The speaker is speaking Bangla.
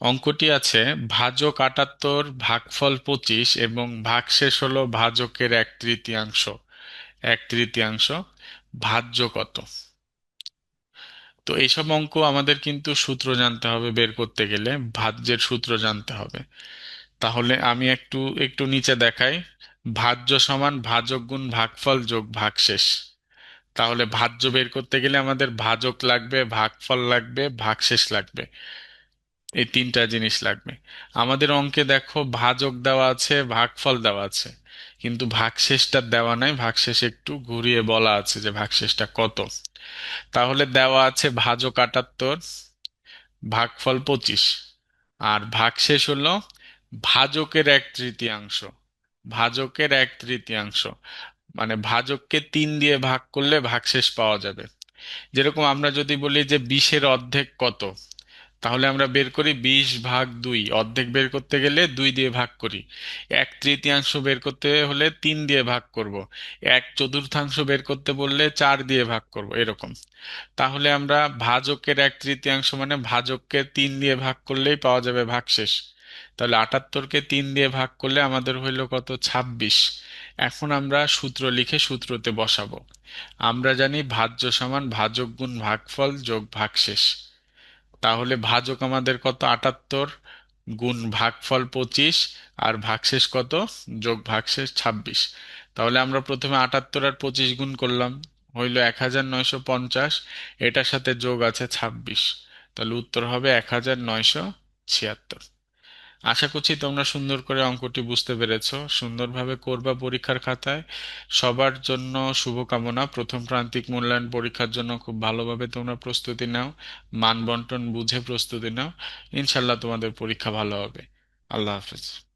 অঙ্কটি আছে, ভাজক আটাত্তর ভাগফল পঁচিশ এবং ভাগশেষ হলো ভাজকের এক তৃতীয়াংশ। এক তৃতীয়াংশ ভাজ্য কত? তো এইসব অঙ্ক আমাদের কিন্তু সূত্র জানতে হবে বের করতে গেলে, ভাজ্যের সূত্র জানতে হবে। তাহলে আমি একটু একটু নিচে দেখাই। ভাজ্য সমান ভাজক গুণ ভাগফল যোগ ভাগশেষ। তাহলে ভাজ্য বের করতে গেলে আমাদের ভাজক লাগবে, ভাগফল লাগবে, ভাগশেষ লাগবে। এই তিনটা জিনিস লাগবে। আমাদের অঙ্কে দেখো ভাজক দেওয়া আছে, ভাগফল দেওয়া আছে। কিন্তু ভাগশেষটা দেওয়া নাই, ভাগশেষ একটু ঘুরিয়ে বলা আছে যে ভাগশেষটা কত। তাহলে দেওয়া আছে ভাজক আটাত্তর, ভাগফল পঁচিশ। আর ভাগশেষ হলো ভাজকের এক তৃতীয়াংশ ভাজকের এক তৃতীয়াংশ। মানে ভাজককে তিন দিয়ে ভাগ করলে ভাগশেষ পাওয়া যাবে। যেরকম আমরা যদি বলি যে বিশের অর্ধেক কত তাহলে আমরা বের করি বিশ ভাগ দুই। অর্ধেক বের করতে গেলে দুই দিয়ে ভাগ করি। এক তৃতীয়াংশ বের করতে হলে তিন দিয়ে ভাগ করব। এক চতুর্থাংশ বের করতে বললে চার দিয়ে ভাগ করব, এরকম। তাহলে আমরা ভাজকের এক তৃতীয়াংশ মানে ভাজককে তিন দিয়ে ভাগ করলেই পাওয়া যাবে ভাগশেষ। তাহলে আটাত্তরকে তিন দিয়ে ভাগ করলে আমাদের হইল কত? ছাব্বিশ। এখন আমরা সূত্র লিখে সূত্রতে বসাবো। আমরা জানি ভাজ্য সমান ভাজক গুণ ভাগফল যোগ ভাগশেষ। তাহলে ভাজক আমাদের কত? আটাত্তর গুণ ভাগফল পঁচিশ আর ভাগশেষ কত? যোগ ভাগশেষ ছাব্বিশ। তাহলে আমরা প্রথমে আটাত্তর আর পঁচিশ গুণ করলাম, হইল এক হাজার নয়শো পঞ্চাশ, এটার সাথে যোগ আছে ছাব্বিশ। তাহলে উত্তর হবে এক হাজার নয়শো ছিয়াত্তর। আশা করছি তোমরা সুন্দর করে অঙ্কটি বুঝতে পেরেছ। সুন্দরভাবে করবা পরীক্ষার খাতায়। সবার জন্য শুভকামনা। প্রথম প্রান্তিক মূল্যায়ন পরীক্ষার জন্য খুব ভালোভাবে তোমরা প্রস্তুতি নাও। মান বন্টন বুঝে প্রস্তুতি নাও। ইনশাল্লাহ তোমাদের পরীক্ষা ভালো হবে। আল্লাহ হাফেজ।